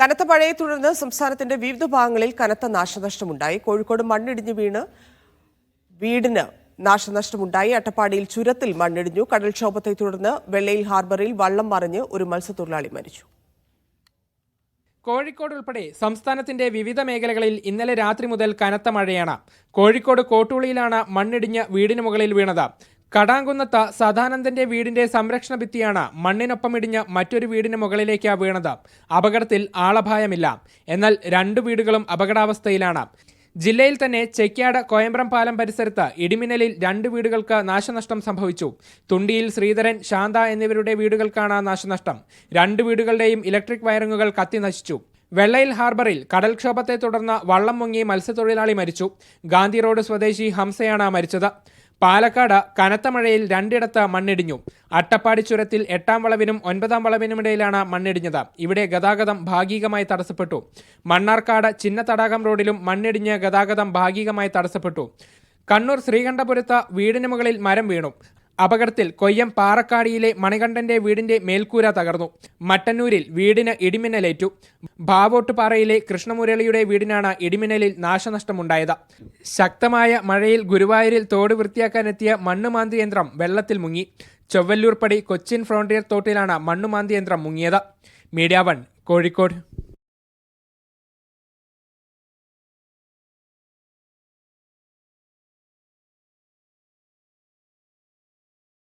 കനത്ത മഴയെ തുടർന്ന് സംസ്ഥാനത്തിന്റെ വിവിധ ഭാഗങ്ങളിൽ കനത്ത നാശനഷ്ടമുണ്ടായി. കോഴിക്കോട് മണ്ണിടിഞ്ഞു വീണ് വീടിന് നാശനഷ്ടമുണ്ടായി. അട്ടപ്പാടിയിൽ ചുരത്തിൽ മണ്ണിടിഞ്ഞു. കടൽക്ഷോഭത്തെ തുടർന്ന് വെള്ളയിൽ ഹാർബറിൽ വള്ളം മറിഞ്ഞ് ഒരു മത്സ്യത്തൊഴിലാളി മരിച്ചു. കോഴിക്കോട് ഉൾപ്പെടെ സംസ്ഥാനത്തിന്റെ വിവിധ മേഖലകളിൽ ഇന്നലെ രാത്രി മുതൽ കനത്ത മഴയാണ്. കോഴിക്കോട് കോട്ടൂളിയിലാണ് മണ്ണിടിഞ്ഞ് വീടിന് മുകളിൽ വീണത്. കടാങ്കുന്നത്ത് സദാനന്ദന്റെ വീടിന്റെ സംരക്ഷണ ഭിത്തിയാണ് മണ്ണിനൊപ്പം ഇടിഞ്ഞ് മറ്റൊരു വീടിന് മുകളിലേക്ക് വീണത്. അപകടത്തിൽ ആളഭായമില്ല എന്നാൽ രണ്ടു വീടുകളും അപകടാവസ്ഥയിലാണ്. ജില്ലയിൽ തന്നെ ചെക്യാട് കോയമ്പ്രം പാലം പരിസരത്ത് ഇടിമിന്നലിൽ രണ്ട് വീടുകൾക്ക് നാശനഷ്ടം സംഭവിച്ചു. തുണ്ടിയിൽ ശ്രീധരൻ ശാന്ത എന്നിവരുടെ വീടുകൾക്കാണ് നാശനഷ്ടം. രണ്ട് വീടുകളുടെയും ഇലക്ട്രിക് വയറിങ്ങുകൾ കത്തി നശിച്ചു. വെള്ളയിൽ ഹാർബറിൽ കടൽക്ഷോഭത്തെ തുടർന്ന് വള്ളം മുങ്ങി മത്സ്യത്തൊഴിലാളി മരിച്ചു. ഗാന്ധി റോഡ് സ്വദേശി ഹംസയാണ് മരിച്ചത്. പാലക്കാട് കനത്ത മഴയിൽ രണ്ടിടത്ത് മണ്ണിടിഞ്ഞു. അട്ടപ്പാടി ചുരത്തിൽ എട്ടാം വളവിനും ഒൻപതാം വളവിനുമിടയിലാണ് മണ്ണിടിഞ്ഞത്. ഇവിടെ ഗതാഗതം ഭാഗികമായി തടസ്സപ്പെട്ടു. മണ്ണാർക്കാട് ചിന്ന തടാകം റോഡിലും മണ്ണിടിഞ്ഞ് ഗതാഗതം ഭാഗികമായി തടസ്സപ്പെട്ടു. കണ്ണൂർ ശ്രീകണ്ഠപുരത്ത് വീടിന് മുകളിൽ മരം വീണു. അപകടത്തിൽ കൊയ്യം പാറക്കാടിയിലെ മണികണ്ഠന്റെ വീടിന്റെ മേൽക്കൂര തകർന്നു. മട്ടന്നൂരിൽ വീടിന് ഇടിമിന്നലേറ്റു. ഭാവോട്ടുപാറയിലെ കൃഷ്ണമുരളിയുടെ വീടിനാണ് ഇടിമിന്നലിൽ നാശനഷ്ടമുണ്ടായത്. ശക്തമായ മഴയിൽ ഗുരുവായൂരിൽ തോട് വൃത്തിയാക്കാനെത്തിയ മണ്ണുമാന്തി യന്ത്രം വെള്ളത്തിൽ മുങ്ങി. ചൊവ്വല്ലൂർപ്പടി കൊച്ചിൻ ഫ്രോണ്ടിയർ തോട്ടിലാണ് മണ്ണുമാന്തി യന്ത്രം മുങ്ങിയത്. Media One Kozhikode.